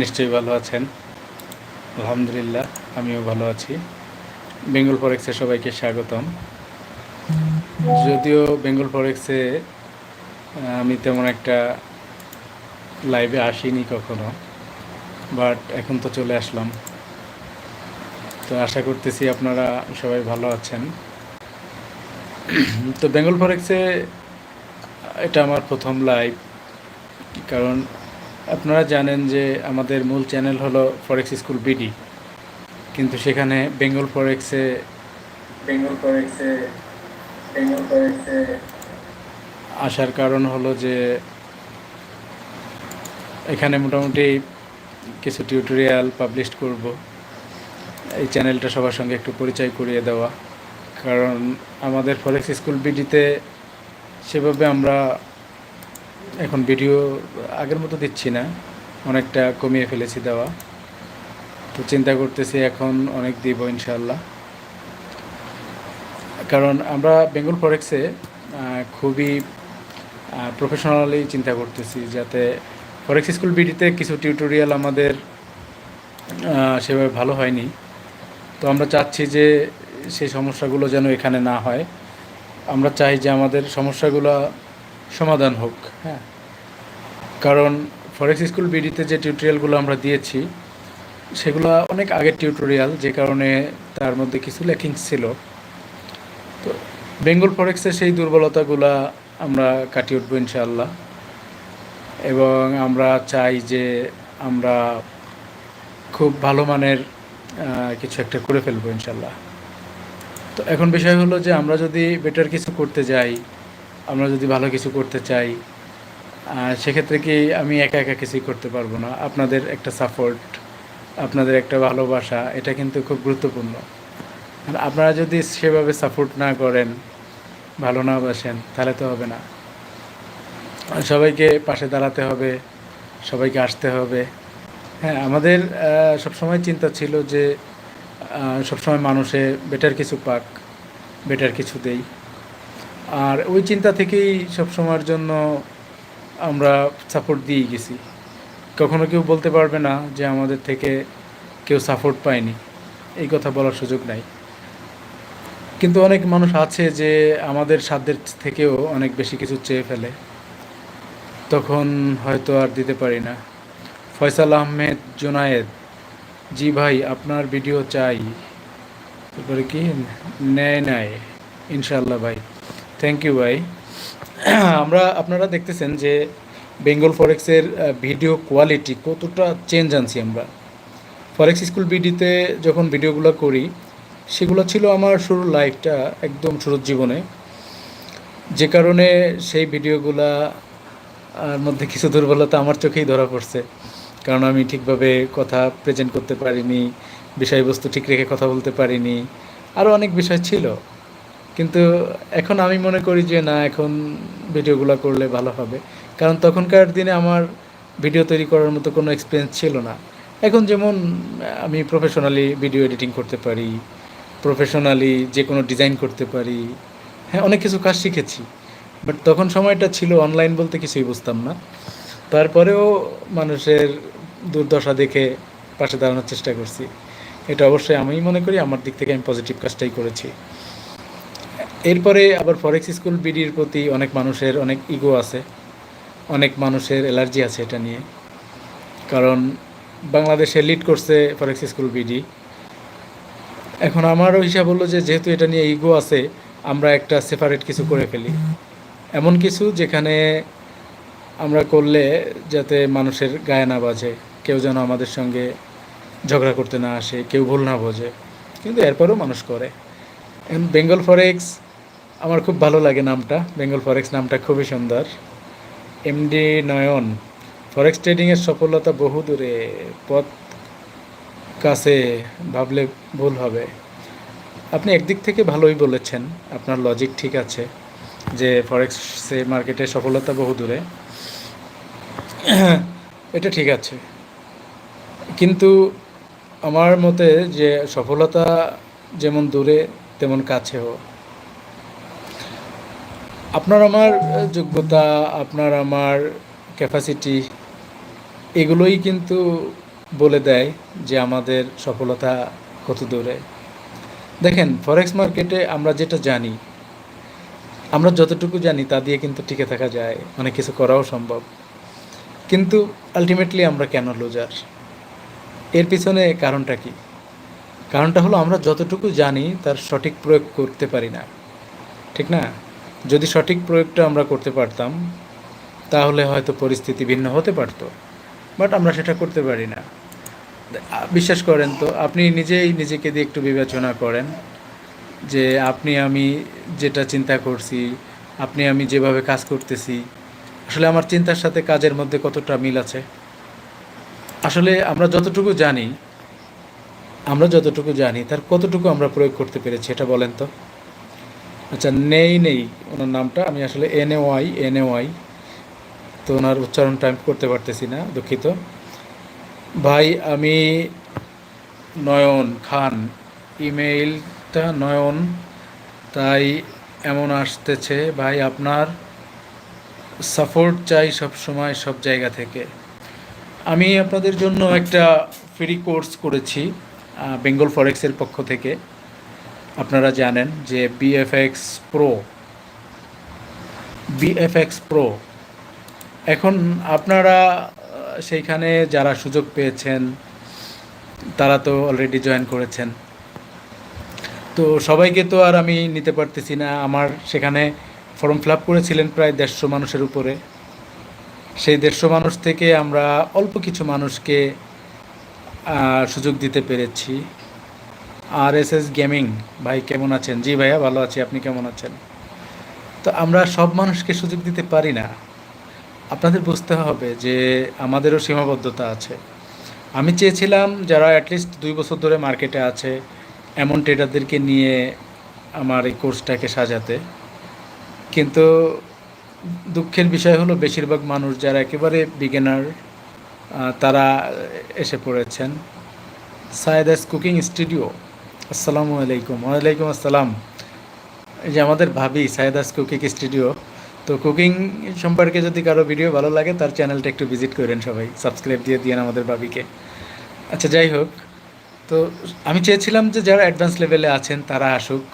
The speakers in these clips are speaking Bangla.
নিশ্চয়ই ভালো আছেন। আলহামদুলিল্লাহ, আমিও ভালো আছি। বেঙ্গল ফরেক্সে সবাইকে স্বাগতম। যদিও বেঙ্গল ফরেক্সে আমি তেমন একটা লাইভে আসিনি কখনো, বাট এখন তো চলে আসলাম। তো আশা করতেছি আপনারা সবাই ভালো আছেন। তো বেঙ্গল ফরেক্সে এটা আমার প্রথম লাইভ, কারণ আপনারা জানেন যে আমাদের মূল চ্যানেল হলো ফরেক্স স্কুল বিডি কিন্তু সেখানে বেঙ্গল ফরেক্সে বেঙ্গল ফরেক্সে বেঙ্গল ফরেক্সে আসার কারণ হলো যে এখানে মোটামুটি কিছু টিউটোরিয়াল পাবলিশ করব। এই চ্যানেলটা সবার সঙ্গে একটু পরিচয় করিয়ে দেওয়া। কারণ আমাদের ফরেক্স স্কুল বিডিতে সেভাবে আমরা এখন ভিডিও আগের মতো দিচ্ছি না, অনেকটা কমিয়ে ফেলেছি দেওয়া। তো চিন্তা করতেছি এখন অনেক দিব ইনশাল্লাহ কারণ আমরা বেঙ্গল ফরেক্সে খুবই প্রফেশনালি চিন্তা করতেছি যাতে ফরেক্স স্কুল বিডিতে কিছু টিউটোরিয়াল আমাদের সেভাবে ভালো হয়নি। তো আমরা চাচ্ছি যে সেই সমস্যাগুলো যেন এখানে না হয়। আমরা চাই যে আমাদের সমস্যাগুলো সমাধান হোক। হ্যাঁ। কারণ ফরেক্স স্কুল বিডিতে যে টিউটোরিয়ালগুলো আমরা দিয়েছি সেগুলো অনেক আগের টিউটোরিয়াল যে কারণে তার মধ্যে কিছু ল্যাকিংস ছিল। তো বেঙ্গল ফরেক্সের সেই দুর্বলতাগুলা আমরা কাটিয়ে উঠবো ইনশাআল্লাহ। এবং আমরা চাই যে আমরা খুব ভালো মানের কিছু একটা করে ফেলব ইনশাল্লাহ তো এখন বিষয় হলো যে আমরা যদি বেটার কিছু করতে যাই আমরা যদি ভালো কিছু করতে চাই সেক্ষেত্রে কি আমি একা একা কিছুই করতে পারব না? আপনাদের একটা সাপোর্ট আপনাদের একটা ভালোবাসা, এটা কিন্তু খুব গুরুত্বপূর্ণ। আপনারা যদি সেভাবে সাপোর্ট না করেন, ভালো না বাসেন, তাহলে তো হবে না। সবাইকে পাশে দাঁড়াতে হবে, সবাইকে আসতে হবে। হ্যাঁ আমাদের সবসময় চিন্তা ছিল যে সবসময় মানুষে বেটার কিছু পাক বেটার কিছু দেই। আর ওই চিন্তা থেকেই সবসময়ের জন্য আমরা সাপোর্ট দিয়ে গেছি। কখনো কেউ বলতে পারবে না যে আমাদের থেকে কেউ সাপোর্ট পায়নি। এই কথা বলার সুযোগ নাই। কিন্তু অনেক মানুষ আছে যে আমাদের সাধ্যের থেকেও অনেক বেশি কিছু চেয়ে ফেলে। তখন হয়তো আর দিতে পারি না। ফয়সাল আহমেদ জোনায়েদ, জি ভাই, আপনার ভিডিও চাই। তারপরে কি? নেয় নেয় ইনশাল্লাহ ভাই। থ্যাংক ইউ ভাই। আমরা আপনারা দেখতেছেন যে বেঙ্গল ফরেক্সের ভিডিও কোয়ালিটি কতটা চেঞ্জ আনছি আমরা। ফরেক্স স্কুল বিডিতে যখন ভিডিওগুলো করি, সেগুলো ছিল আমার শুরুর লাইফটা একদম শুরুর জীবনে। যে কারণে সেই ভিডিওগুলা মধ্যে কিছু দুর্বলতা আমার চোখেই ধরা পড়ছে। কারণ আমি ঠিকভাবে কথা প্রেজেন্ট করতে পারিনি, বিষয়বস্তু ঠিক রেখে কথা বলতে পারিনি। আরও অনেক বিষয় ছিল। কিন্তু এখন আমি মনে করি যে না, এখন ভিডিওগুলো করলে ভালো হবে। কারণ তখনকার দিনে আমার ভিডিও তৈরি করার মতো কোনো এক্সপিরিয়েন্স ছিল না। এখন যেমন আমি প্রফেশনালি ভিডিও এডিটিং করতে পারি প্রফেশনালি যে কোনো ডিজাইন করতে পারি হ্যাঁ অনেক কিছু কাজ শিখেছি। বাট তখন সময়টা ছিল অনলাইন বলতে কিছুই বুঝতাম না। তারপরেও মানুষের দুর্দশা দেখে পাশে দাঁড়ানোর চেষ্টা করছি। এটা অবশ্যই আমি মনে করি, আমার দিক থেকে আমি পজিটিভ কাজটাই করেছি। এরপরে আবার ফরেক্স স্কুল বিডির প্রতি অনেক মানুষের অনেক ইগো আছে, অনেক মানুষের অ্যালার্জি আছে এটা নিয়ে। কারণ বাংলাদেশে লিড করছে ফরেক্স স্কুল বিডি এখন আমারও হিসাব হলো যে যেহেতু এটা নিয়ে ইগো আছে, আমরা একটা সেপারেট কিছু করে ফেলি। এমন কিছু যেখানে আমরা করলে যাতে মানুষের গায়ে না বাজে, কেউ যেন আমাদের সঙ্গে ঝগড়া করতে না আসে, কেউ ভুল না বোঝে। কিন্তু এরপরেও মানুষ করে। বেঙ্গল ফরেক্স আমার খুব ভালো লাগে নামটা। বেঙ্গল ফরেক্স নামটা খুবই সুন্দর। এমডি নয়ন, ফরেক্স ট্রেডিংয়ের সফলতা বহু দূরে, পথ কাছে ভাবলে ভুল হবে। আপনি একদিক থেকে ভালোই বলেছেন, আপনার লজিক ঠিক আছে যে ফরেক্সে মার্কেটে সফলতা বহু দূরে। এটা ঠিক আছে। কিন্তু আমার মতে যে সফলতা যেমন দূরে, তেমন কাছেও। আপনার আমার যোগ্যতা, আপনার আমার ক্যাপাসিটি এগুলোই কিন্তু বলে দেয় যে আমাদের সফলতা কত দূরে। দেখেন ফরেক্স মার্কেটে আমরা যেটা জানি, আমরা যতটুকু জানি তা দিয়ে কিন্তু টিকে থাকা যায়, অনেক কিছু করাও সম্ভব। কিন্তু আলটিমেটলি আমরা কেন লুজার এর পিছনে কারণটা কি? কারণটা হলো আমরা যতটুকু জানি তার সঠিক প্রয়োগ করতে পারি না। ঠিক না? যদি সঠিক প্রয়োগটা আমরা করতে পারতাম, তাহলে হয়তো পরিস্থিতি ভিন্ন হতে পারতো। বাট আমরা সেটা করতে পারি না। বিশ্বাস করেন তো, আপনি নিজেই নিজেকে দিয়ে একটু বিবেচনা করেন যে আপনি আমি যেটা চিন্তা করছি, আপনি আমি যেভাবে কাজ করতেছি, আসলে আমার চিন্তার সাথে কাজের মধ্যে কতটা মিল আছে? আসলে আমরা যতটুকু জানি, আমরা যতটুকু জানি, তার কতটুকু আমরা প্রয়োগ করতে পেরেছি, এটা বলেন তো। আচ্ছা নেই নেই। ওনার নামটা আমি আসলে N A Y, N A Y. তো ওনার উচ্চারণটা আমি করতে পারতেছি না, দুঃখিত। ভাই, আমি নয়ন খান। ইমেইলটা নয়ন, তাই এমন আসতেছে, ভাই, আপনার সাপোর্ট চাই সব সময় সব জায়গা থেকে। আমি আপনাদের জন্য একটা ফ্রি কোর্স করেছি বেঙ্গল ফরেক্সের পক্ষ থেকে। আপনারা জানেন যে বিএফএক্স প্রো বিএফএক্স প্রো এখন আপনারা সেইখানে যারা সুযোগ পেয়েছেন, তারা তো অলরেডি জয়েন করেছেন। তো সবাইকে তো আর আমি নিতে পারতেছি না। আমার সেখানে ফর্ম ফিল আপ করেছিলেন প্রায় দেড়শো মানুষের উপরে। সেই দেড়শো মানুষ থেকে আমরা অল্প কিছু মানুষকে সুযোগ দিতে পেরেছি। আর এস এস গেমিং ভাই, কেমন আছেন? জি ভাইয়া, ভালো আছি। আপনি কেমন আছেন? তো আমরা সব মানুষকে সুযোগ দিতে পারি না। আপনাদের বুঝতে হবে যে আমাদেরও সীমাবদ্ধতা আছে। আমি চেয়েছিলাম যারা অ্যাটলিস্ট দুই বছর ধরে মার্কেটে আছে, এমন ট্রেডারদেরকে নিয়ে আমার এই কোর্সটাকে সাজাতে। কিন্তু দুঃখের বিষয় হলো, বেশিরভাগ মানুষ যারা একেবারে বিগিনার তারা এসে পড়েছেন। সায়েদাস কুকিং স্টুডিও আসসালামু আলাইকুম। ওয়ালাইকুম আসসালাম। এই যে আমাদের ভাবি সায়েদাস কুকিং স্টুডিও, তো কুকিং সম্পর্কে যদি কারও ভিডিও ভালো লাগে, তার চ্যানেলটা একটু ভিজিট করেন সবাই, সাবস্ক্রাইব দিয়ে দিয়েন আমাদের ভাবিকে। আচ্ছা যাই হোক, তো আমি চেয়েছিলাম যে যারা অ্যাডভান্স লেভেলে আছেন, তারা আসুক,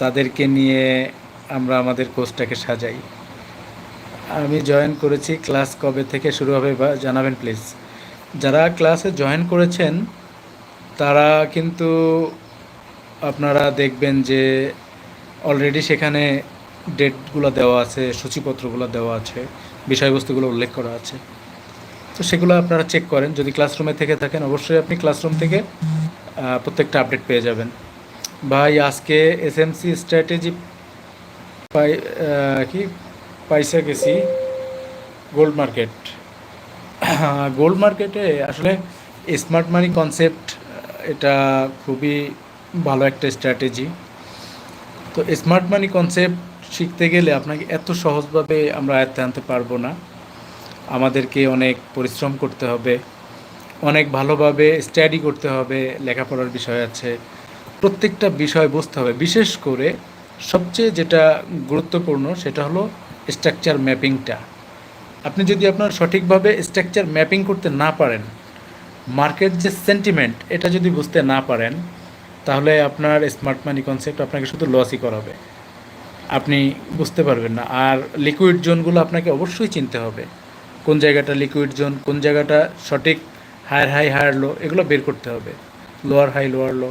তাদেরকে নিয়ে আমরা আমাদের কোর্সটাকে সাজাই। আমি জয়েন করেছি ক্লাস কবে থেকে শুরু হবে বা জানাবেন প্লিজ যারা ক্লাসে জয়েন করেছেন, তারা কিন্তু আপনারা দেখবেন যে অলরেডি সেখানে ডেটগুলো দেওয়া আছে, সূচিপত্রগুলো দেওয়া আছে, বিষয়বস্তুগুলো উল্লেখ করা আছে। তো সেগুলো আপনারা চেক করেন। যদি ক্লাসরুমে থেকে থাকেন, অবশ্যই আপনি ক্লাসরুম থেকে প্রত্যেকটা আপডেট পেয়ে যাবেন। ভাই, আজকে এসএমসি স্ট্র্যাটেজি পাই কি? পাইসা গেছি। গোল্ড মার্কেট গোল্ড মার্কেটে আসলে স্মার্ট মানি কনসেপ্ট এটা খুবই ভালো একটা স্ট্র্যাটেজি তো স্মার্ট মানি কনসেপ্ট শিখতে গেলে আপনাকে এত সহজভাবে আমরা আয়ত্তে আনতে পারব না। আমাদেরকে অনেক পরিশ্রম করতে হবে, অনেক ভালোভাবে স্টাডি করতে হবে, লেখাপড়ার বিষয় আছে। প্রত্যেকটা বিষয় বুঝতে হবে। বিশেষ করে সবচেয়ে যেটা গুরুত্বপূর্ণ সেটা হলো স্ট্রাকচার ম্যাপিংটা আপনি যদি আপনার সঠিকভাবে স্ট্রাকচার ম্যাপিং করতে না পারেন মার্কেট যে সেন্টিমেন্ট এটা যদি বুঝতে না পারেন তাহলে আপনার স্মার্ট মানি কনসেপ্ট আপনাকে শুধু লসই করাবে। আপনি বুঝতে পারবেন না। আর লিকুইড জোনগুলো আপনাকে অবশ্যই চিনতে হবে। কোন জায়গাটা লিকুইড জোন কোন জায়গাটা সঠিক হায়ার হাই হায়ার লো এগুলো বের করতে হবে। লোয়ার হাই লোয়ার লো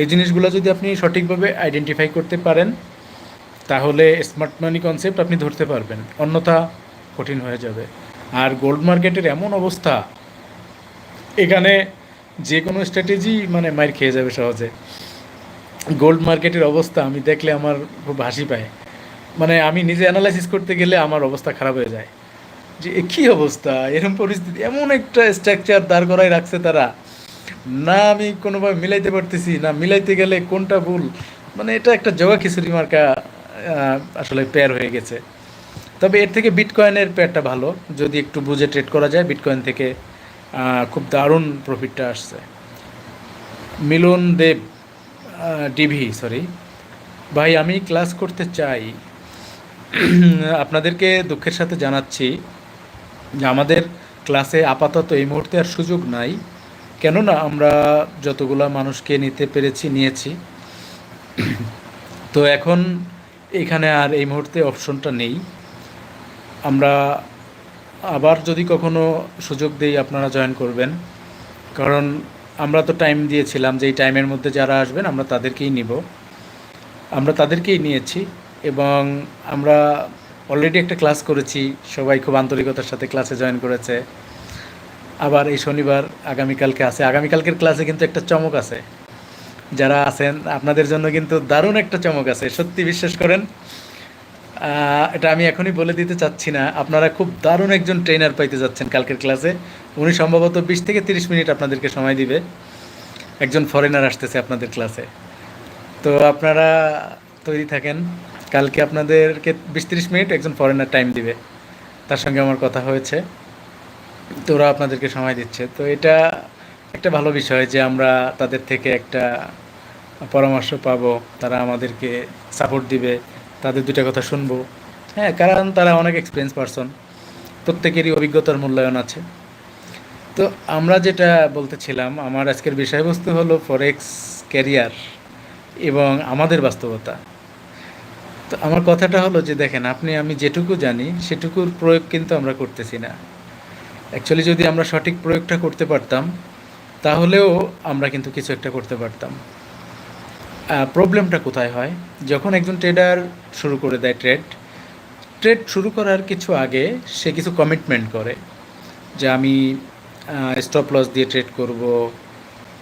এই জিনিসগুলো যদি আপনি সঠিকভাবে আইডেন্টিফাই করতে পারেন, তাহলে স্মার্ট মানি কনসেপ্ট আপনি ধরতে পারবেন। অন্যথা কঠিন হয়ে যাবে। আর গোল্ড মার্কেটের এমন অবস্থা, এখানে যে কোনো স্ট্র্যাটেজি মানে মার খেয়ে যাবে সহজে। গোল্ড মার্কেটের অবস্থা আমি দেখলে আমার খুব হাসি পায়। মানে আমি নিজে অ্যানালাইসিস করতে গেলে আমার অবস্থা খারাপ হয়ে যায়। যে কী অবস্থা? এরকম পরিস্থিতি, এমন একটা স্ট্রাকচার দাঁড় করাই রাখছে তারা। না আমি কোনোভাবে মিলাইতে পারতেছি, না মিলাইতে গেলে কোনটা ভুল? মানে এটা একটা জগা খিচুড়ি মার্কা আসলে পেয়ার হয়ে গেছে। তবে এর থেকে বিটকয়েনের পেয়ারটা ভালো। যদি একটু বুঝে ট্রেড করা যায় বিটকয়েন থেকে খুব দারুণ প্রফিটটা আসছে। মিলন দেব ডিভি সরি ভাই, আমি ক্লাস করতে চাই। আপনাদেরকে দুঃখের সাথে জানাচ্ছি যে আমাদের ক্লাসে আপাতত এই মুহূর্তে আর সুযোগ নাই। কেননা আমরা যতগুলা মানুষকে নিতে পেরেছি, নিয়েছি। তো এখন এখানে আর এই মুহূর্তে অপশনটা নেই। আমরা আবার যদি কখনো সুযোগ দেই আপনারা জয়েন করবেন। কারণ আমরা তো টাইম দিয়েছিলাম যে এই টাইমের মধ্যে যারা আসবেন, আমরা তাদেরকেই নিব। আমরা তাদেরকেই নিয়েছি এবং আমরা অলরেডি একটা ক্লাস করেছি, সবাই খুব আন্তরিকতার সাথে ক্লাসে জয়েন করেছে। আবার এই শনিবার আগামীকালকে আছে। আগামীকালকের ক্লাসে কিন্তু একটা চমক আছে। যারা আছেন, আপনাদের জন্য কিন্তু দারুণ একটা চমক আছে। সত্যি বিশ্বাস করেন এটা আমি এখনই বলে দিতে চাচ্ছি না। আপনারা খুব দারুণ একজন ট্রেনার পাইতে যাচ্ছেন কালকের ক্লাসে উনি সম্ভবত বিশ থেকে তিরিশ মিনিট আপনাদেরকে সময় দিবে। একজন ফরেনার আসতেছে আপনাদের ক্লাসে তো আপনারা তৈরি থাকেন। কালকে আপনাদেরকে বিশ তিরিশ মিনিট একজন ফরেনার টাইম দিবে। তার সঙ্গে আমার কথা হয়েছে। তো ওরা আপনাদেরকে সময় দিচ্ছে। তো এটা একটা ভালো বিষয় যে আমরা তাদের থেকে একটা পরামর্শ পাবো। তারা আমাদেরকে সাপোর্ট দিবে। তাদের দুটা কথা শুনব। হ্যাঁ কারণ তারা অনেক এক্সপিরিয়েন্স পারসন প্রত্যেকেরই অভিজ্ঞতার মূল্যায়ন আছে। তো আমরা যেটা বলতেছিলাম আমার আজকের বিষয়বস্তু হলো ফরেক্স ক্যারিয়ার এবং আমাদের বাস্তবতা। তো আমার কথাটা হলো যে, দেখেন, আপনি, আমি যেটুকু জানি, সেটুকুর প্রয়োগ কিন্তু আমরা করতেছি না। অ্যাকচুয়ালি যদি আমরা সঠিক প্রয়োগটা করতে পারতাম, তাহলেও আমরা কিন্তু কিছু একটা করতে পারতাম। প্রবলেমটা কোথায় হয়? যখন একজন ট্রেডার শুরু করে দেয় ট্রেড ট্রেড শুরু করার কিছু আগে সে কিছু কমিটমেন্ট করে যে আমি স্টপ লস দিয়ে ট্রেড করব,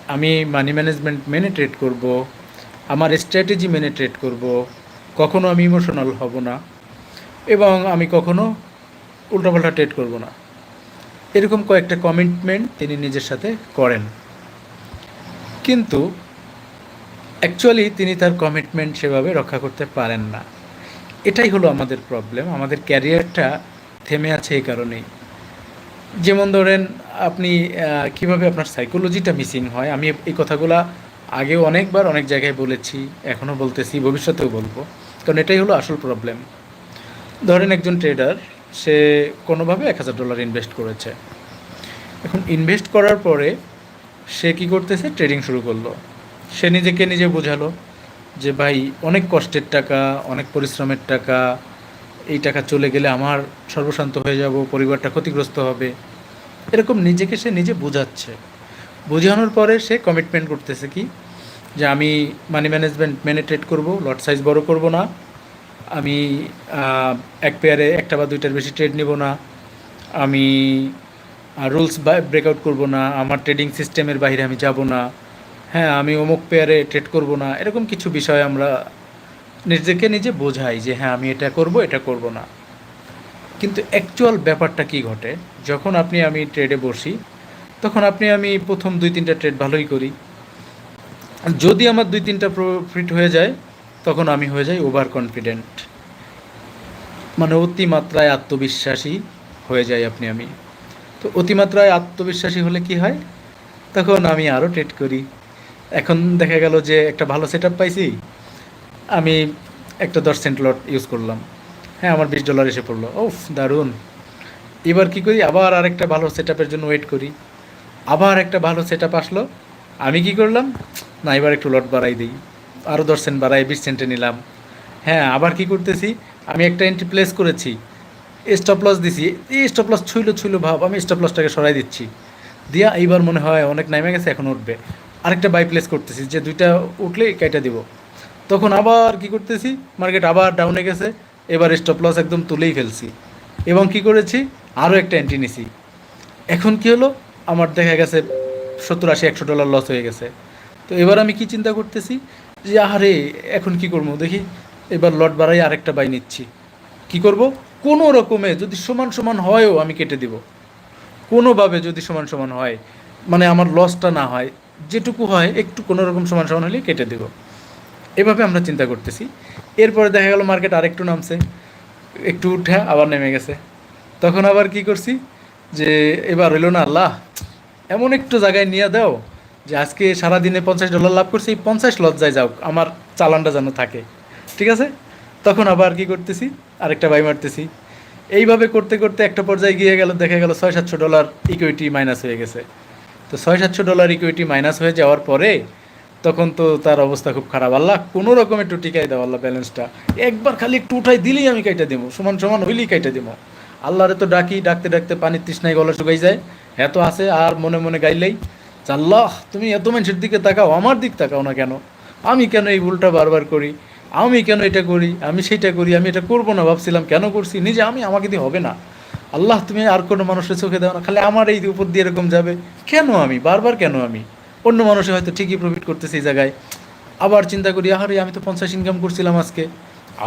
আমি মানি ম্যানেজমেন্ট মেনে ট্রেড করব, আমার স্ট্র্যাটেজি মেনে ট্রেড করব, কখনো আমি ইমোশনাল হব না এবং আমি কখনো উল্টাপাল্টা ট্রেড করব না। এরকম কয়েকটা কমিটমেন্ট তিনি নিজের সাথে করেন। কিন্তু অ্যাকচুয়ালি তিনি তার কমিটমেন্ট সেভাবে রক্ষা করতে পারেন না। এটাই হলো আমাদের প্রবলেম আমাদের ক্যারিয়ারটা থেমে আছে এই কারণেই। যেমন ধরেন, আপনি কীভাবে আপনার সাইকোলজিটা মিসিং হয়, আমি এই কথাগুলো আগেও অনেকবার অনেক জায়গায় বলেছি, এখনও বলতেছি, ভবিষ্যতেও বলব। কারণ এটাই হলো আসল প্রবলেম ধরেন একজন ট্রেডার সে কোনোভাবে এক হাজার ডলার ইনভেস্ট করেছে। এখন ইনভেস্ট করার পরে সে কি করতেছে? ট্রেডিং শুরু করল। সে নিজেকে নিজে বোঝালো যে, ভাই, অনেক কষ্টের টাকা, অনেক পরিশ্রমের টাকা, এই টাকা চলে গেলে আমার সর্বশান্ত হয়ে যাব, পরিবারটা ক্ষতিগ্রস্ত হবে। এরকম নিজেকে সে নিজে বোঝাচ্ছে। বোঝানোর পরে সে কমিটমেন্ট করতেছে কি? যে, আমি মানি ম্যানেজমেন্ট মেনে ট্রেড করব লট সাইজ বড় করব না। আমি এক পেয়ারে একটা বা দুইটার বেশি ট্রেড নেব না। আমি রুলস ব্রেকআউট করব না। আমার ট্রেডিং সিস্টেমের বাইরে আমি যাব না। হ্যাঁ আমি অমুক পেয়ারে ট্রেড করব না, এরকম কিছু বিষয় আমরা নিজেকে নিজে বোঝাই যে হ্যাঁ আমি এটা করব এটা করব না। কিন্তু অ্যাকচুয়াল ব্যাপারটা কি ঘটে? যখন আপনি, আমি ট্রেডে বসি, তখন আপনি, আমি প্রথম দুই তিনটা ট্রেড ভালোই করি। যদি আমার দুই তিনটা প্রফিট হয়ে যায়, তখন আমি হয়ে যাই ওভার কনফিডেন্ট মানে অতিমাত্রায় আত্মবিশ্বাসী হয়ে যাই আপনি, আমি। তো অতিমাত্রায় আত্মবিশ্বাসী হলে কি হয়? তখন আমি আরও ট্রেড করি। এখন দেখা গেল যে একটা ভালো সেট পাইছি, আমি একটা দশ সেন্ট লট ইউজ করলাম। হ্যাঁ আমার বিশ ডলার এসে পড়ল। ওফ দারুণ। এবার কি করি? আবার আরেকটা ভালো সেট জন্য ওয়েট করি। আবার একটা ভালো সেট আসলো। আমি কি করলাম? না, এবার একটু লট বাড়াই দিই। আরও দশ সেন্ট বাড়াই, বিশ সেন্টে নিলাম। হ্যাঁ আবার কি করতেছি? আমি একটা এন্ট্রি প্লেস করেছি। স্টপ লস দিছি। এই স্টপ লস ছুইল ছুইল ভাব, আমি স্টপ লসটাকে সরাই দিচ্ছি। দিয়া এইবার মনে হয় অনেক নামে গেছে, এখন উঠবে। আরেকটা বাই প্লেস করতেছি, যে দুইটা উঠলে কেটে দিব। তখন আবার কি করতেছি মার্কেট আবার ডাউনে গেছে, এবার স্টপ লস একদম তুলেই ফেলছি। এবং কি করেছি আরও একটা এন্ট্রি নিছি। এখন কি হলো, আমার দেখা গেছে সত্তর আশি, একশো ডলার লস হয়ে গেছে। তো এবার আমি কি চিন্তা করতেছি, যে আরে এখন কি করব? দেখি, এবার লট বাড়াই আরেকটা বাই নিচ্ছি। কি করব? কোনো রকমে যদি সমান সমান হয়ও আমি কেটে দিব। কোনোভাবে যদি সমান সমান হয় মানে আমার লসটা না হয় যেটুকু হয়, একটু কোনো রকম সমান সমান হলে কেটে দেব। এভাবে আমরা চিন্তা করতেছি। এরপরে দেখা গেল মার্কেট আরেকটু নামছে। একটু উঠে আবার নেমে গেছে। তখন আবার কি করছি যে, এবার হইল না, আল্লাহ, এমন একটু জায়গায় নিয়ে দাও যে, আজকে সারাদিনে পঞ্চাশ ডলার লাভ করছি পঞ্চাশ লজ্জায় যাও, আমার চালানটা যেন থাকে। ঠিক আছে? তখন আবার কি করতেছি, আরেকটা বাই মারতেছি। এইভাবে করতে করতে একটা পর্যায়ে গিয়ে গেল, দেখা গেল ছয় সাতশো ডলার ইকুইটি মাইনাস হয়ে গেছে। তো ছয় সাতশো ডলার ইকুইটি মাইনাস হয়ে যাওয়ার পরে তখন তো তার অবস্থা খুব খারাপ। আল্লাহ, কোনো রকমের একটু টিকাই দাও আল্লাহ ব্যালেন্সটা একবার খালি একটু উঠাই দিলেই আমি কাইটা দেবো, সমান সমান হইলেই কাইটা দেবো। আল্লাহরে তো ডাকি, ডাকতে ডাকতে পানির তৃষ্ণায় গলা শুকাই যায়। এত আছে, আর মনে মনে গাইলেই আল্লাহ, তুমি এত মানুষের দিকে তাকাও, আমার দিক তাকাও না কেন? আমি কেন এই ভুলটা বারবার করি? আমি কেন এটা করি? আমি সেটা করি, আমি এটা করব না, ভাবছিলাম কেন করছি? নিজে আমি, আমাকে দিয়ে হবে না। আল্লাহ, তুমি আর কোনো মানুষের চোখে দাও না, খালি আমার এই উপর দিয়ে এরকম যাবে। কেন আমি? বারবার কেন আমি? অন্য মানুষে হয়তো ঠিকই প্রফিট করতেছে এই জায়গায়। আবার চিন্তা করি, আহারে, আমি তো পঞ্চাশ ইনকাম করছিলাম আজকে।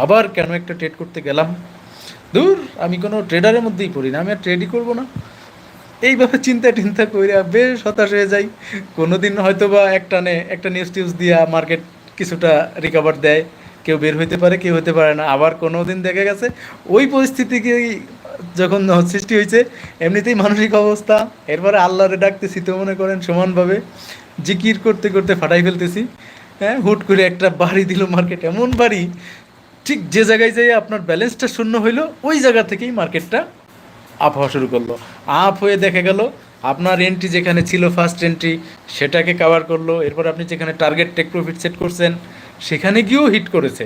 আবার কেন একটা ট্রেড করতে গেলাম? দূর, আমি কোনো ট্রেডারের মধ্যেই পড়ি না, আমি আর ট্রেডই করব না। এইভাবে চিন্তা টিন্তা কইরা বেশ হতাশ হয়ে যাই। কোনো দিন হয়তো বা একটা নে, একটা নিউজ টিউজ দিয়া মার্কেট কিছুটা রিকভার দেয়। কেউ বের হইতে পারে, কেউ হতে পারে না। আবার কোনো দিন দেখা গেছে, ওই পরিস্থিতিকে যখন সৃষ্টি হয়েছে, এমনিতেই মানসিক অবস্থা। এরপরে আল্লাহরে ডাকতেছি, তো মনে করেন সমানভাবে জিকির করতে করতে ফাটাই ফেলতেছি। হ্যাঁ হুট করে একটা বাড়ি দিল মার্কেট, এমন বাড়ি, ঠিক যে জায়গায় যাই আপনার ব্যালেন্সটা শূন্য হইল, ওই জায়গা থেকেই মার্কেটটা আপ হওয়া শুরু করল। আপ হয়ে দেখা গেল, আপনার এন্ট্রি যেখানে ছিল ফার্স্ট এন্ট্রি সেটাকে কভার করল। এরপর আপনি যেখানে টার্গেট টেক প্রফিট সেট করছেন, সেখানে গিয়েও হিট করেছে।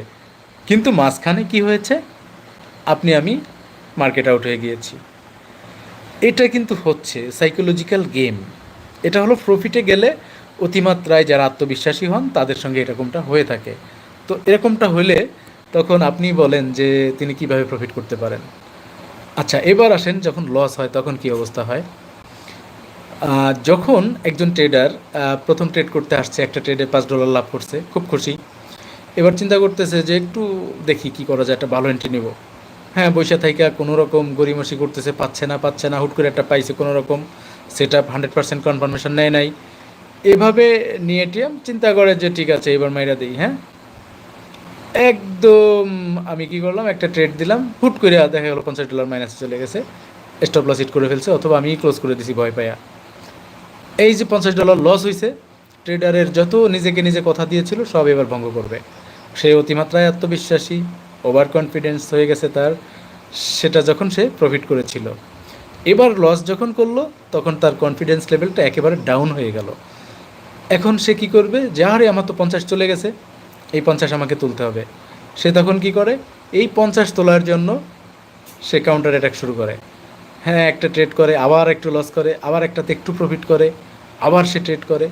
কিন্তু মাঝখানে কি হয়েছে? আপনি, আমি মার্কেট আউট হয়ে গিয়েছি। এটা কিন্তু হচ্ছে সাইকোলজিক্যাল গেম এটা হলো প্রফিটে গেলে অতিমাত্রায় যারা আত্মবিশ্বাসী হন, তাদের সঙ্গে এরকমটা হয়ে থাকে। তো এরকমটা হলে তখন আপনি বলেন যে তিনি কীভাবে প্রফিট করতে পারেন। আচ্ছা এবার আসেন যখন লস হয়, তখন কি অবস্থা হয়? যখন একজন ট্রেডার প্রথম ট্রেড করতে আসছে, একটা ট্রেডে পাঁচ ডলার লাভ করছে, খুব খুশি। এবার চিন্তা করতেছে যে একটু দেখি কি করা যায়, একটা ভালো এন্ট্রি নেব। হ্যাঁ বৈশা থাইকা কোনো রকম গরিমসি করতেছে, পাচ্ছে না পাচ্ছে না, হুট করে একটা পাইছে কোনো রকম set up hundred percent confirmation নেয় নাই। এভাবে নিয়ে টিএম চিন্তা করে যে ঠিক আছে, এবার মাইরা দিই হ্যাঁ? একদম আমি কি করলাম, একটা ট্রেড দিলাম, হুট করে দেখা গেলো পঞ্চাশ ডলার মাইনাসে চলে গেছে স্টপ লস হিট করে ফেলছে, অথবা আমি ক্লোজ করে দিছি ভয় পাইয়া। এই যে পঞ্চাশ ডলার লস হয়েছে ট্রেডারের যত নিজেকে নিজে কথা দিয়েছিল, সব এবার ভঙ্গ করবে। সে অতিমাত্রায় আত্মবিশ্বাসী ওভার কনফিডেন্স হয়ে গেছে তার, সেটা যখন সে প্রফিট করেছিল। এবার লস যখন করল, তখন তার কনফিডেন্স লেভেলটা একেবারে ডাউন হয়ে গেল। এখন সে কি করবে? যে, আরে, আমার তো পঞ্চাশ চলে গেছে, এই পঞ্চাশ আমাকে তুলতে হবে। সে তখন কি করে? এই পঞ্চাশ তোলার জন্য সে কাউন্টার অ্যাটাক শুরু করে। হ্যাঁ একটা ট্রেড করে, আবার একটু লস করে, আবার একটাতে একটু প্রফিট করে, আবার সে ট্রেড করে।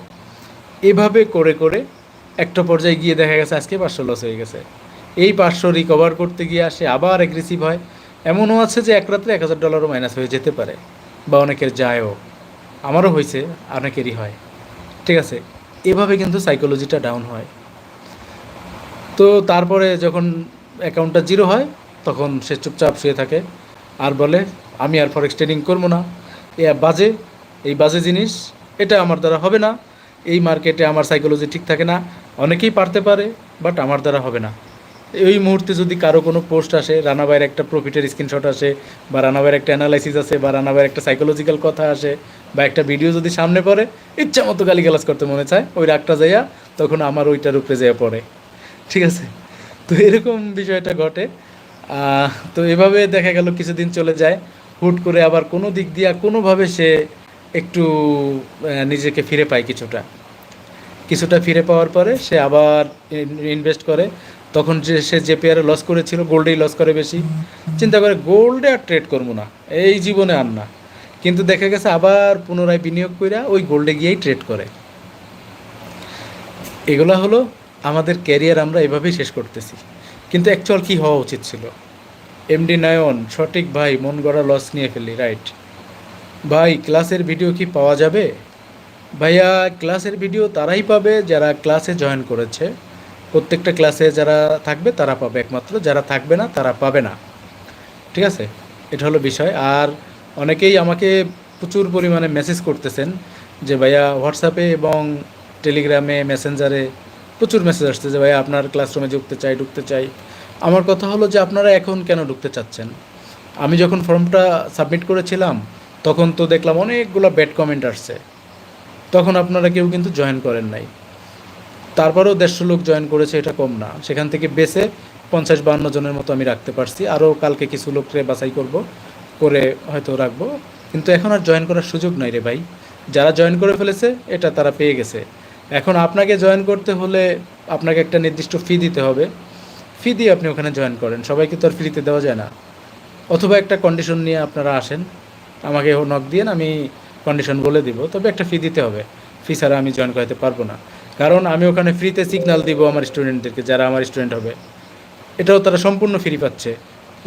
এভাবে করে করে একটা পর্যায়ে গিয়ে দেখা গেছে আজকে পাঁচশো লস হয়ে গেছে। এই পাঁচশো রিকভার করতে গিয়ে আসে, আবার অ্যাগ্রেসিভ হয়। এমনও আছে যে এক রাত্রে এক হাজার ডলারও মাইনাস হয়ে যেতে পারে, বা অনেকের যায়ও। আমারও হয়েছে, অনেকেরই হয়। ঠিক আছে, এভাবে কিন্তু সাইকোলজিটা ডাউন হয়। তো তারপরে যখন অ্যাকাউন্টটা জিরো হয়, তখন সে চুপচাপ শুয়ে থাকে। আর বলে, আমি আর ফরেক্স ট্রেডিং করব না। এ বাজে, এই বাজে জিনিস। এটা আমার দ্বারা হবে না। এই মার্কেটে আমার সাইকোলজি ঠিক থাকে না। অনেকেই পারতে পারে বাট আমার দ্বারা হবে না। এই মুহূর্তে যদি কারও কোনো পোস্ট আসে রানাবাইয়ের একটা প্রফিটের স্ক্রিনশট আসে, বা রানাবাইয়ের একটা অ্যানালাইসিস আছে বা রানাবাইয়ের একটা সাইকোলজিক্যাল কথা আসে, বা একটা ভিডিও যদি সামনে পড়ে, ইচ্ছা মতো গালিগালাজ করতে মনে চায়, ওই রাগটা যাইয়া তখন আমার ওইটার উপরে যাইয়া পড়ে। ঠিক আছে? তো এরকম বিষয়টা ঘটে। তো এভাবে দেখা গেল কিছুদিন চলে যায়। হুট করে আবার কোনো দিক দিয়া কোনোভাবে সে একটু নিজেকে ফিরে পায় কিছুটা। কিছুটা ফিরে পাওয়ার পরে সে আবার ইনভেস্ট করে। তখন যে সে যে পেয়ারে লস করেছিল গোল্ডেই লস করে বেশি। চিন্তা করে গোল্ডে আর ট্রেড করব না। এই জীবনে আর না। কিন্তু দেখা গেছে আবার পুনরায় বিনিয়োগ কইরা ওই গোল্ডে গিয়েই ট্রেড করে। এগুলো হলো আমাদের ক্যারিয়ার আমরা এভাবেই শেষ করতেছি। কিন্তু অ্যাকচুয়াল কি হওয়া উচিত ছিল? এমডি নয়ন, সঠিক ভাই, মন গড়া লস নিয়ে ফেলি রাইট ভাই ক্লাসের ভিডিও কি পাওয়া যাবে? ভাইয়া ক্লাসের ভিডিও তারাই পাবে যারা ক্লাসে জয়েন করেছে। প্রত্যেকটা ক্লাসে যারা থাকবে, তারা পাবে একমাত্র। যারা থাকবে না, তারা পাবে না। ঠিক আছে? এটা হলো বিষয়। আর অনেকেই আমাকে প্রচুর পরিমাণে মেসেজ করতেছেন যে, ভাইয়া হোয়াটসঅ্যাপে এবং টেলিগ্রামে মেসেঞ্জারে প্রচুর মেসেজ আসছে যে, ভাইয়া, আপনার ক্লাসরুমে ঢুকতে চাই ঢুকতে চাই। আমার কথা হলো যে, আপনারা এখন কেন ঢুকতে চাচ্ছেন? আমি যখন ফর্মটা সাবমিট করেছিলাম, তখন তো দেখলাম অনেকগুলো ব্যাড কমেন্ট আসছে। তখন আপনারা কেউ কিন্তু জয়েন করেন নাই। তারপরেও দেড়শো লোক জয়েন করেছে, এটা কম না। সেখান থেকে বেসে পঞ্চাশ বান্ন জনের মতো আমি রাখতে পারছি। আরও কালকে কিছু লোকরে বাছাই করব, করে হয়তো রাখব। কিন্তু এখন আর জয়েন করার সুযোগ নাই রে ভাই। যারা জয়েন করে ফেলেছে, এটা তারা পেয়ে গেছে। এখন আপনাকে জয়েন করতে হলে আপনাকে একটা নির্দিষ্ট ফি দিতে হবে। ফি দিয়ে আপনি ওখানে জয়েন করেন। সবাইকে তো আর ফ্রিতে দেওয়া যায় না। অথবা একটা কন্ডিশন নিয়ে আপনারা আসেন। আমাকে নক দিয়ে আমি কন্ডিশন বলে দিব। তবে একটা ফি দিতে হবে। ফি ছাড়া আমি জয়েন করাতে পারব না। কারণ আমি ওখানে ফ্রিতে সিগনাল দিব আমার স্টুডেন্টদেরকে যারা আমার স্টুডেন্ট হবে। এটাও তারা সম্পূর্ণ ফ্রি পাচ্ছে।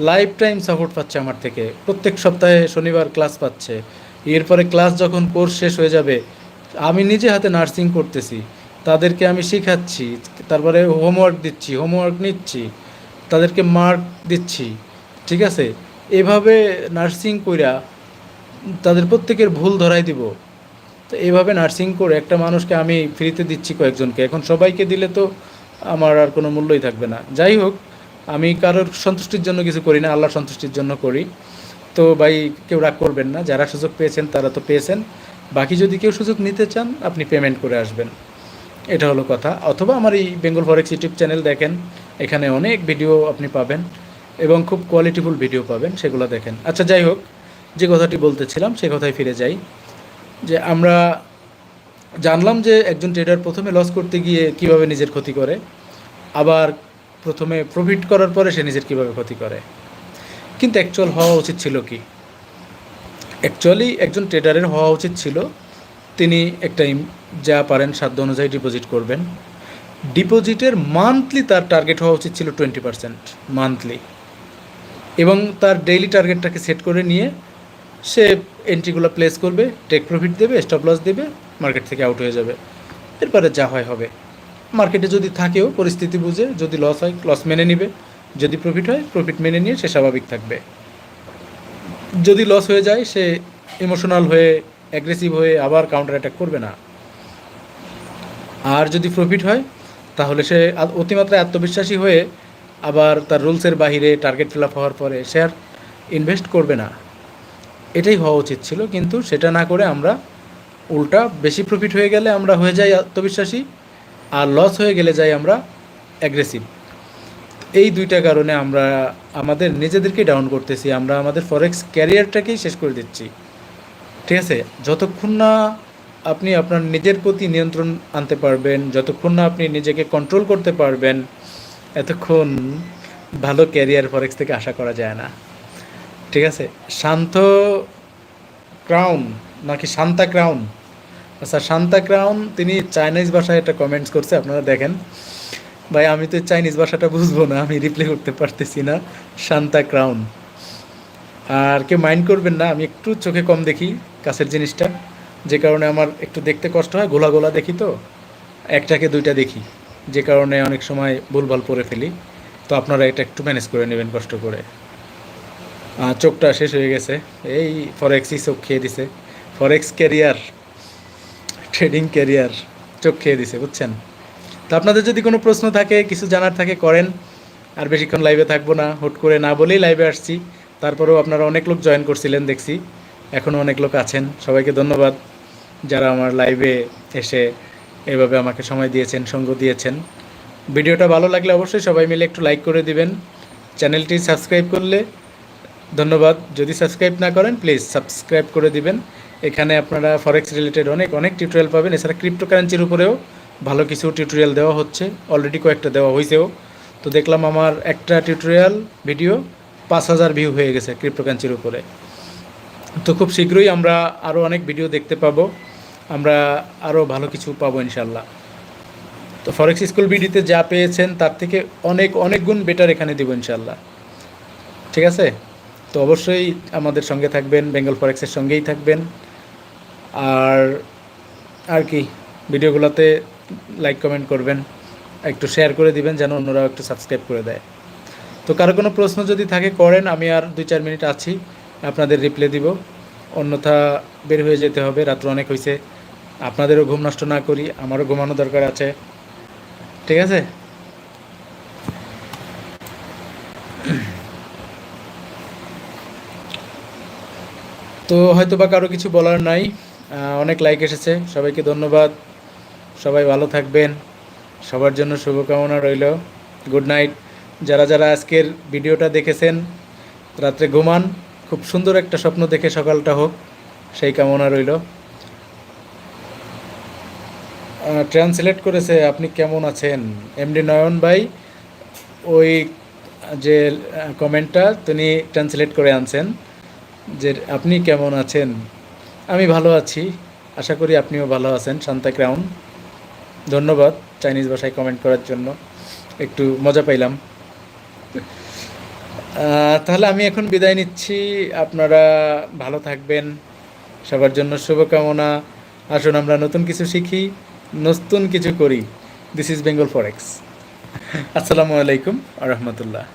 লাইফ টাইম সাপোর্ট পাচ্ছে আমার থেকে। প্রত্যেক সপ্তাহে শনিবার ক্লাস পাচ্ছে। এরপরে ক্লাস যখন কোর্স শেষ হয়ে যাবে, আমি নিজে হাতে নার্সিং করতেছি। তাদেরকে আমি শেখাচ্ছি। তারপরে হোমওয়ার্ক দিচ্ছি হোমওয়ার্ক নিচ্ছি। তাদেরকে মার্ক দিচ্ছি। ঠিক আছে? এভাবে নার্সিং কইরা তাদের প্রত্যেকের ভুল ধরাই দিব। তো এইভাবে নার্সিং করে একটা মানুষকে আমি ফ্রিতে দিচ্ছি কয়েকজনকে। এখন সবাইকে দিলে তো আমার আর কোনো মূল্যই থাকবে না। যাই হোক, আমি কারোর সন্তুষ্টির জন্য কিছু করি না, আল্লাহর সন্তুষ্টির জন্য করি। তো ভাই, কেউ রাগ করবেন না, যারা সুযোগ পেয়েছেন তারা তো পেয়েছেন। বাকি যদি কেউ সুযোগ নিতে চান, আপনি পেমেন্ট করে আসবেন। এটা হলো কথা। অথবা আমার এই বেঙ্গল ফরেক্স ইউটিউব চ্যানেল দেখেন, এখানে অনেক ভিডিও আপনি পাবেন এবং খুব কোয়ালিটিফুল ভিডিও পাবেন, সেগুলো দেখেন। আচ্ছা যাই হোক, যে কথাটি বলতেছিলাম সে কথায় ফিরে যাই। যে আমরা জানলাম যে একজন ট্রেডার প্রথমে লস করতে গিয়ে কীভাবে নিজের ক্ষতি করে, আবার প্রথমে প্রফিট করার পরে সে নিজের কীভাবে ক্ষতি করে। কিন্তু অ্যাকচুয়াল হওয়া উচিত ছিল কি? অ্যাকচুয়ালি একজন ট্রেডারের হওয়া উচিত ছিল, তিনি একটা যা পারেন সাধ্য অনুযায়ী ডিপোজিট করবেন। ডিপোজিটের মান্থলি তার টার্গেট হওয়া উচিত ছিল টোয়েন্টি পার্সেন্ট মান্থলি এবং তার ডেইলি টার্গেটটাকে সেট করে নিয়ে সে এন্ট্রিগুলো প্লেস করবে টেক প্রফিট দেবে স্টপ লস দেবে মার্কেট থেকে আউট হয়ে যাবে। এরপরে যা হয় হবে। মার্কেটে যদি থাকেও, পরিস্থিতি বুঝে, যদি লস হয় লস মেনে নিবে। যদি প্রফিট হয় প্রফিট মেনে নিয়ে সে স্বাভাবিক থাকবে। যদি লস হয়ে যায়, সে ইমোশনাল হয়ে অ্যাগ্রেসিভ হয়ে আবার কাউন্টার অ্যাটাক করবে না। আর যদি প্রফিট হয়, তাহলে সে অতিমাত্রায় আত্মবিশ্বাসী হয়ে আবার তার রুলসের বাহিরে টার্গেট ফিল আপ হওয়ার পরে আর ইনভেস্ট করবে না। এটাই হওয়া উচিত ছিল, কিন্তু সেটা না করে আমরা উল্টা বেশি প্রফিট হয়ে গেলে আমরা হয়ে যাই আত্মবিশ্বাসী আর লস হয়ে গেলে যাই আমরা অ্যাগ্রেসিভ এই দুইটা কারণে আমরা আমাদের নিজেদেরকেই ডাউন করতেছি, আমরা আমাদের ফরেক্স ক্যারিয়ারটাকেই শেষ করে দিচ্ছি। ঠিক আছে? যতক্ষণ না আপনি আপনার নিজের প্রতি নিয়ন্ত্রণ আনতে পারবেন, যতক্ষণ না আপনি নিজেকে কন্ট্রোল করতে পারবেন, এতক্ষণ ভালো ক্যারিয়ার ফরেক্স থেকে আশা করা যায় না। ঠিক আছে? শান্ত ক্রাউন নাকি শান্তা ক্রাউন? আচ্ছা শান্তা ক্রাউন, তিনি চাইনিজ ভাষায় একটা কমেন্টস করছে, আপনারা দেখেন। ভাই, আমি তো চাইনিজ ভাষাটা বুঝব না, আমি রিপ্লাই করতে পারতেছি না। শান্তা ক্রাউন। আর কেউ মাইন্ড করবেন না, আমি একটু চোখে কম দেখি কাছের জিনিসটা। যে কারণে আমার একটু দেখতে কষ্ট হয়, গোলা গোলা দেখি তো। একটাকে দুইটা দেখি, যে কারণে অনেক সময় ভুলভাল পরে ফেলি। তো আপনারা এটা একটু ম্যানেজ করে নেবেন কষ্ট করে। চোখটা শেষ হয়ে গেছে। এই ফরেক্সই চোখ খেয়ে দিছে। ফরেক্স ক্যারিয়ার ট্রেডিং ক্যারিয়ার চোখ খেয়ে দিছে, বুঝছেন? তো আপনাদের যদি কোনো প্রশ্ন থাকে, কিছু জানার থাকে, করেন। আর বেশিক্ষণ লাইভে থাকব না, হুট করে না বলেই লাইভে আসছি। তারপরেও আপনারা অনেক লোক জয়েন করছিলেন, দেখছি। এখনও অনেক লোক আছেন। সবাইকে ধন্যবাদ যারা আমার লাইভে এসে এভাবে আমাকে সময় দিয়েছেন, সঙ্গ দিয়েছেন। ভিডিওটা ভালো লাগলে অবশ্যই সবাই মিলে একটু লাইক করে দিবেন। চ্যানেলটি সাবস্ক্রাইব করলে ধন্যবাদ। যদি সাবস্ক্রাইব না করেন প্লিজ সাবস্ক্রাইব করে দিবেন। এখানে আপনারা ফরেক্স রিলেটেড অনেক অনেক টিউটোরিয়াল পাবেন। এছাড়া ক্রিপ্টোকারেন্সির উপরেও ভালো কিছু টিউটোরিয়াল দেওয়া হচ্ছে। অলরেডি কয়েকটা দেওয়া হয়েছেও তো দেখলাম আমার একটা টিউটোরিয়াল ভিডিও পাঁচ হাজার ভিউ হয়ে গেছে ক্রিপ্টোকারেন্সির উপরে। তো খুব শীঘ্রই আমরা আরও অনেক ভিডিও দেখতে পাবো। আমরা আরও ভালো কিছু পাবো ইনশাল্লাহ তো ফরেক্স স্কুল বিডিতে যা পেয়েছেন, তার থেকে অনেক অনেক গুণ বেটার এখানে দিব ইনশাল্লাহ ঠিক আছে? তো অবশ্যই আমাদের সঙ্গে থাকবেন বেঙ্গল ফরেক্সের সঙ্গেই থাকবেন। আর আর কি, ভিডিওগুলোতে লাইক কমেন্ট করবেন, একটু শেয়ার করে দিবেন যেন অন্যরাও একটু সাবস্ক্রাইব করে দেয়। তো কারও কোনো প্রশ্ন যদি থাকে, করেন, আমি আর দুই চার মিনিট আছি, আপনাদের রিপ্লাই দিব। অন্যথা বের হয়ে যেতে হবে, রাত্র অনেক হয়েছে আপনাদেরও ঘুম নষ্ট না করি, আমারও ঘুমানো দরকার আছে। ঠিক আছে? তো হয়তো বা কারও কিছু বলার নাই। অনেক লাইক এসেছে। সবাইকে ধন্যবাদ। সবাই ভালো থাকবেন। সবার জন্য শুভকামনা রইল। গুড নাইট যারা যারা আজকের ভিডিওটা দেখেছেন, রাত্রে ঘুমান। খুব সুন্দর একটা স্বপ্ন দেখে সকালটা হোক, সেই কামনা রইল। ট্রান্সলেট করেছে আপনি কেমন আছেন? এমডি নয়ন ভাই, ওই যে কমেন্টটা তিনি ট্রান্সলেট করে আনছেন। যে আপনি কেমন আছেন? আমি ভালো আছি। আশা করি আপনিও ভালো আছেন, শান্তা ক্রাউন। ধন্যবাদ চাইনিজ ভাষায় কমেন্ট করার জন্য। একটু মজা পাইলাম। তাহলে আমি এখন বিদায় নিচ্ছি। আপনারা ভালো থাকবেন। সবার জন্য শুভকামনা। আসুন আমরা নতুন কিছু শিখি, নতুন কিছু করি। দিস ইজ বেঙ্গল ফরেক্স আসসালামু আলাইকুম আ রহমতুল্লাহ।